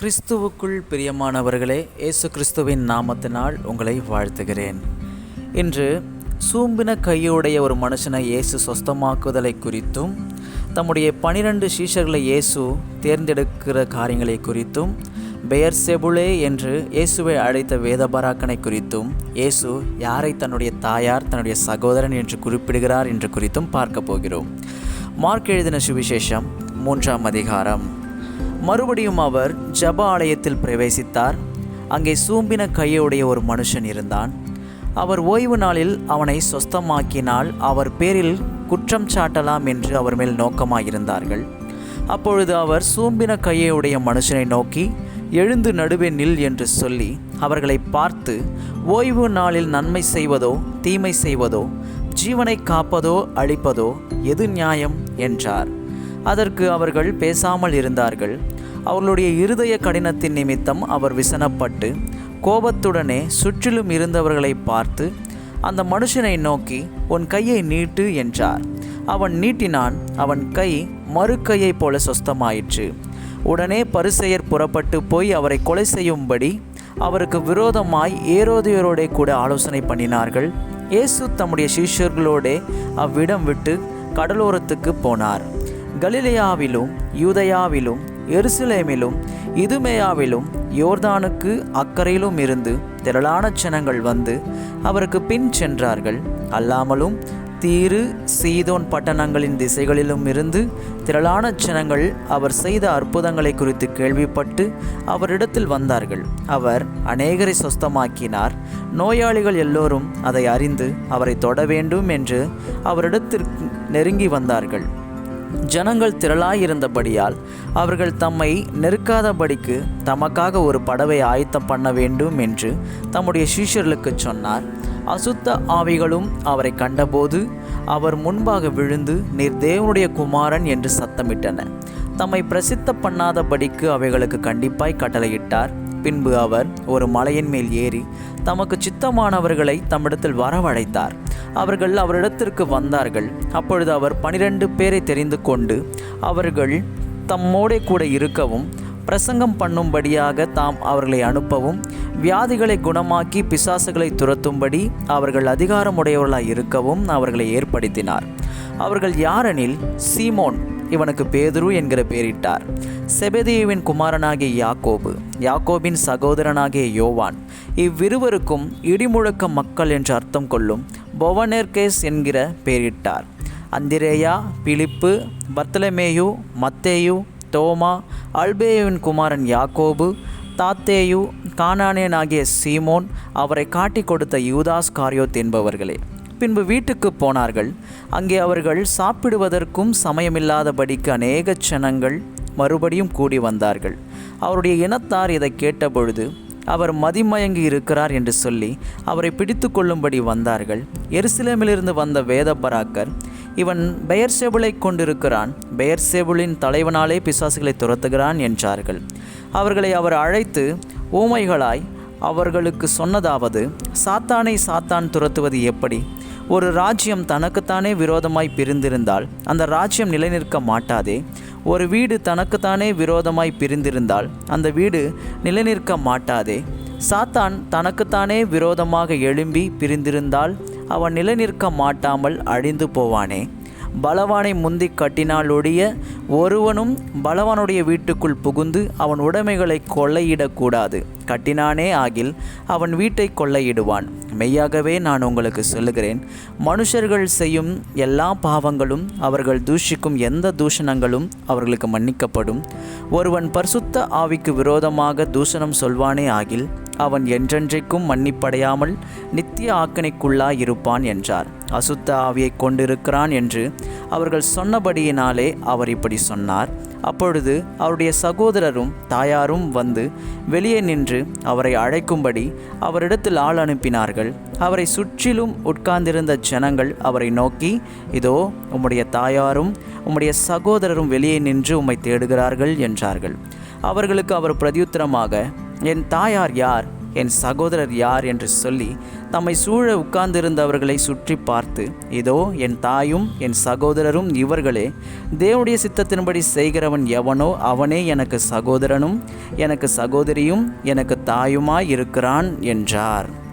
கிறிஸ்துவுக்குள் பிரியமானவர்களே இயேசு கிறிஸ்துவின் நாமத்தினால் உங்களை வாழ்த்துகிறேன். இன்று சூம்பின கையுடைய ஒரு மனுஷனை இயேசு சொஸ்தமாக்குதலை குறித்தும் தம்முடைய பனிரெண்டு சீஷர்களை இயேசு தேர்ந்தெடுக்கிற காரியங்களை குறித்தும் பெயர் செபுலே என்று இயேசுவை அழைத்த வேதபராக்கனை குறித்தும் இயேசு யாரை தன்னுடைய தாயார் தன்னுடைய சகோதரன் என்று குறிப்பிடுகிறார் என்று குறித்தும் பார்க்க போகிறோம். மார்க் எழுதின சுவிசேஷம் மூன்றாம் அதிகாரம். மறுபடியும் அவர் ஜப ஆலயத்தில் பிரவேசித்தார். அங்கே சூம்பின கையுடைய ஒரு மனுஷன் இருந்தான். அவர் ஓய்வு நாளில் அவனை சொஸ்தமாக்கினால் அவர் பேரில் குற்றம் சாட்டலாம் என்று அவர் மேல் நோக்கமாயிருந்தார்கள். அப்பொழுது அவர் சூம்பின கையுடைய மனுஷனை நோக்கி எழுந்து நடுவே நில் என்று சொல்லி அவர்களை பார்த்து ஓய்வு நாளில் நன்மை செய்வதோ தீமை செய்வதோ ஜீவனை காப்பதோ அழிப்பதோ எது நியாயம்? என்றார். அதற்கு அவர்கள் பேசாமல் இருந்தார்கள். அவர்களுடைய இருதய கடினத்தின் நிமித்தம் அவர் விசனப்பட்டு கோபத்துடனே சுற்றிலும் இருந்தவர்களை பார்த்து அந்த மனுஷனை நோக்கி உன் கையை நீட்டு என்றார். அவன் நீட்டினான். அவன் கை மறு கையைப் போல சொஸ்தமாயிற்று. உடனே பரிசெயர் புறப்பட்டு போய் அவரை கொலை செய்யும்படி அவருக்கு விரோதமாய் ஏரோதியரோடே கூட ஆலோசனை பண்ணினார்கள். இயேசு தம்முடைய சீஷர்களோடே அவ்விடம் விட்டு கடலோரத்துக்கு போனார். கலிலேயாவிலும் யூதயாவிலும் எருசலேமிலும் இதுமேயாவிலும் யோர்தானுக்கு அக்கறையிலும் இருந்து திரளான ஜனங்கள் வந்து அவருக்கு பின் சென்றார்கள். அல்லாமலும் தீரு சீதோன் பட்டணங்களின் திசைகளிலும் இருந்து திரளான ஜனங்கள் அவர் செய்த அற்புதங்களை குறித்து கேள்விப்பட்டு அவரிடத்தில் வந்தார்கள். அவர் அநேகரை சொஸ்தமாக்கினார். நோயாளிகள் எல்லோரும் அதை அறிந்து அவரை தொட வேண்டும் என்று அவரிடத்திற்கு நெருங்கி வந்தார்கள். ஜனங்கள் திரளாயிருந்தபடியால் அவர்கள் தம்மை நெருக்காதபடிக்கு தமக்காக ஒரு படவை ஆயத்தம் பண்ண வேண்டும் என்று தம்முடைய சீஷர்களுக்கு சொன்னார். அசுத்த ஆவிகளும் அவரை கண்டபோது அவர் முன்பாக விழுந்து நீர் தேவனுடைய குமாரன் என்று சத்தமிட்டன. தம்மை பிரசித்த பண்ணாதபடிக்கு அவைகளுக்கு கண்டிப்பாய் கட்டளையிட்டார். பின்பு அவர் ஒரு மலையின் மேல் ஏறி தமக்கு சித்தமானவர்களை தம்மிடத்தில் வரவழைத்தார். அவர்கள் அவரிடத்திற்கு வந்தார்கள். அப்பொழுது அவர் பனிரெண்டு பேரை தெரிந்து கொண்டு அவர்கள் தம்மோடே கூட இருக்கவும் பிரசங்கம் பண்ணும்படியாக தாம் அவர்களை அனுப்பவும் வியாதிகளை குணமாக்கி பிசாசுகளை துரத்தும்படி அவர்கள் அதிகாரமுடையவர்களாய் இருக்கவும் அவர்களை ஏற்படுத்தினார். அவர்கள் யாரெனில்? சீமோன் இவனுக்கு பேதுரு என்கிற பெயரிட்டார். செபதேவின் குமாரனாகிய யாக்கோபு. யாக்கோபின் சகோதரனாகிய யோவான் இவ்விருவருக்கும் இடிமுழக்க மக்கள் என்று அர்த்தம் கொள்ளும் பொவனேர்கேஸ் என்கிற பெயரிட்டார். அந்திரேயா பிலிப்பு பர்த்தலமேயு மத்தேயு தோமா அல்பேயுவின் குமாரன் யாக்கோபு தாத்தேயு கானானேன் ஆகிய சீமோன் அவரை காட்டிக் கொடுத்த யூதாஸ் காரியோத் என்பவர்களே. பின்பு வீட்டுக்கு போனார்கள். அங்கே அவர்கள் சாப்பிடுவதற்கும் சமயமில்லாதபடிக்கு அநேக ஜனங்கள் மறுபடியும் கூடி வந்தார்கள். அவருடைய இனத்தார் இதை கேட்டபொழுது அவர் மதிமயங்கி இருக்கிறார் என்று சொல்லி அவரை பிடித்து கொள்ளும்படி வந்தார்கள். எருசலேமிலிருந்து வந்த வேதபராக்கர் இவன் பெயர்செபுலை கொண்டிருக்கிறான். பெயர்செபுலின் தலைவனாலே பிசாசுகளை துரத்துகிறான் என்றார்கள். அவர்களை அவர் அழைத்து ஊமைகளாய் அவர்களுக்கு சொன்னதாவது சாத்தானை சாத்தான் துரத்துவது எப்படி? ஒரு ராஜ்யம் தனக்குத்தானே விரோதமாய் பிரிந்திருந்தால் அந்த ராஜ்யம் நிலைநிற்க மாட்டாதே. ஒரு வீடு தனக்குத்தானே விரோதமாய் பிரிந்திருந்தால் அந்த வீடு நிலைநிற்க மாட்டாதே. சாத்தான் தனக்குத்தானே விரோதமாக எழும்பி பிரிந்திருந்தால் அவன் நிலைநிற்க மாட்டாமல் அழிந்து போவானே. பலவானை முந்தி கட்டினாலொழிய ஒருவனும் பலவனுடைய வீட்டுக்குள் புகுந்து அவன் உடைமைகளை கொள்ளையிடக்கூடாது. கட்டினானே ஆகில் அவன் வீட்டை கொள்ளையிடுவான். மெய்யாகவே நான் உங்களுக்கு சொல்லுகிறேன் மனுஷர்கள் செய்யும் எல்லா பாவங்களும் அவர்கள் தூஷிக்கும் எந்த தூஷணங்களும் அவர்களுக்கு மன்னிக்கப்படும். ஒருவன் பரிசுத்த ஆவிக்கு விரோதமாக தூஷணம் சொல்வானே ஆகில் அவன் என்றென்றைக்கும் மன்னிப்படையாமல் நித்திய ஆக்கணைக்குள்ளாயிருப்பான் என்றார். அசுத்த ஆவியை கொண்டிருக்கிறான் என்று அவர்கள் சொன்னபடியினாலே அவர் இப்படி சொன்னார். அப்பொழுது அவருடைய சகோதரரும் தாயாரும் வந்து வெளியே நின்று அவரை அழைக்கும்படி அவரிடத்தில் ஆள் அனுப்பினார்கள். அவரை சுற்றிலும் உட்கார்ந்திருந்த ஜனங்கள் அவரை நோக்கி இதோ உம்முடைய தாயாரும் உம்முடைய சகோதரரும் வெளியே நின்று உம்மை தேடுகிறார்கள் என்றார்கள். அவர்களுக்கு அவர் பிரதியுத்தரமாக என் தாயார் யார்? என் சகோதரர் யார்? என்று சொல்லி தம்மை சூழ உட்கார்ந்திருந்தவர்களை சுற்றி பார்த்து இதோ என் தாயும் என் சகோதரரும் இவர்களே தேவனுடைய சித்தத்தின்படி செய்கிறவன் எவனோ அவனே எனக்கு சகோதரனும் எனக்கு சகோதரியும் எனக்கு தாயுமாய் இருக்கிறான் என்றார்.